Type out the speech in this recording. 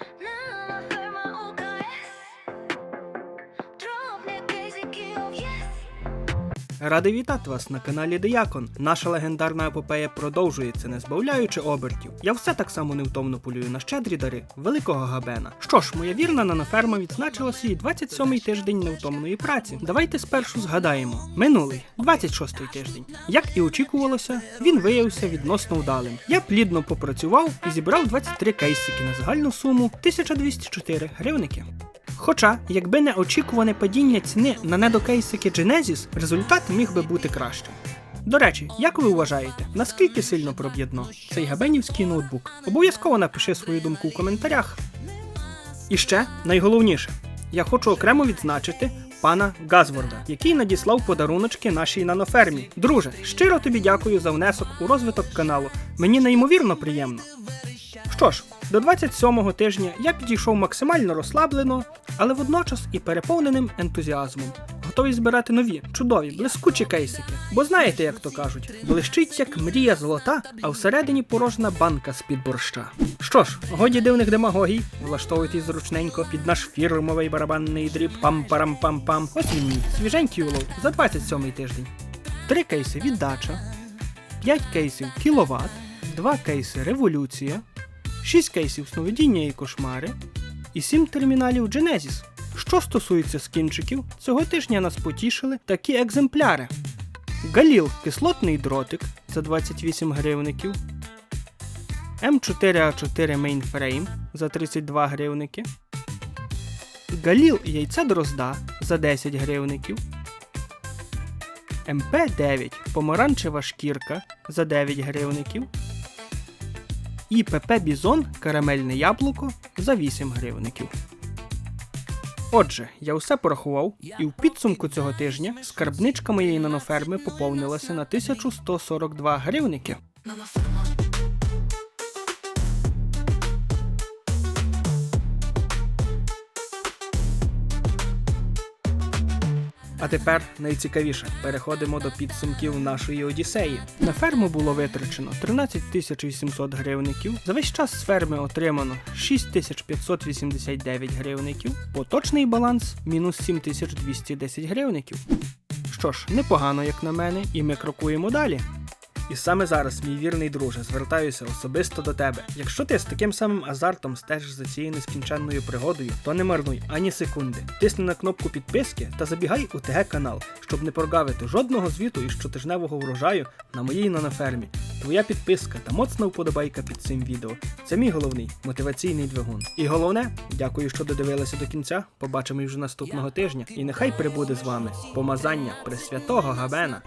Нано-ферма Радий вітати вас на каналі Диякон. Наша легендарна епопея продовжується, не збавляючи обертів. Я все так само невтомно полюю на щедрі дари великого габена. Що ж, моя вірна наноферма відзначила свій 27-й тиждень невтомної праці. Давайте спершу згадаємо. Минулий, 26-й тиждень. Як і очікувалося, він виявився відносно вдалим. Я плідно попрацював і зібрав 23 кейсики на загальну суму 1204 гривники. Хоча, якби не очікуване падіння ціни на недокейсики Genesis, результат міг би бути кращим. До речі, як ви вважаєте, наскільки сильно проб'єдно цей габенівський ноутбук? Обов'язково напиши свою думку в коментарях. І ще найголовніше, я хочу окремо відзначити пана Газворда, який надіслав подаруночки нашій нанофермі. Друже, щиро тобі дякую за внесок у розвиток каналу. Мені неймовірно приємно. Що ж, до 27-го тижня я підійшов максимально розслаблено, але водночас і переповненим ентузіазмом. Готовий збирати нові, чудові, блискучі кейсики. Бо знаєте, як то кажуть, блищить як мрія золота, а всередині порожна банка з-під борща. Що ж, годі дивних демагогій, влаштовуйтесь зручненько під наш фірмовий барабанний дріб пам-парам-пам-пам. Ось він свіженький улов за 27-й тиждень. Три кейси віддача, 5 кейсів кіловат, 2 кейси революція, 6 кейсів сновидіння і кошмари і 7 терміналів Genesis. Що стосується скінчиків, цього тижня нас потішили такі екземпляри: Галіл кислотний дротик за 28 гривників, М4А4 Mainframe за 32 гривники, Галіл яйця дрозда за 10 гривників, МП9 помаранчева шкірка за 9 гривників. І ПП Бізон карамельне яблуко за 8 гривників. Отже, я все порахував, і в підсумку цього тижня скарбничка моєї наноферми поповнилася на 1142 гривники. А тепер найцікавіше переходимо до підсумків нашої Одіссеї. На ферму було витрачено 13 800 гривників. За весь час з ферми отримано 6589 гривників. Поточний баланс мінус 7210 гривників. Що ж, непогано, як на мене, і ми крокуємо далі. І саме зараз, мій вірний друже, звертаюся особисто до тебе. Якщо ти з таким самим азартом стежиш за цією нескінченною пригодою, то не марнуй ані секунди. Тисни на кнопку підписки та забігай у ТГ канал, щоб не прогавити жодного звіту із щотижневого врожаю на моїй нанофермі. Твоя підписка та моцна вподобайка під цим відео. Це мій головний мотиваційний двигун. І головне, дякую, що додивилися до кінця. Побачимо вже наступного тижня. І нехай прибуде з вами помазання Пресвятого Габена.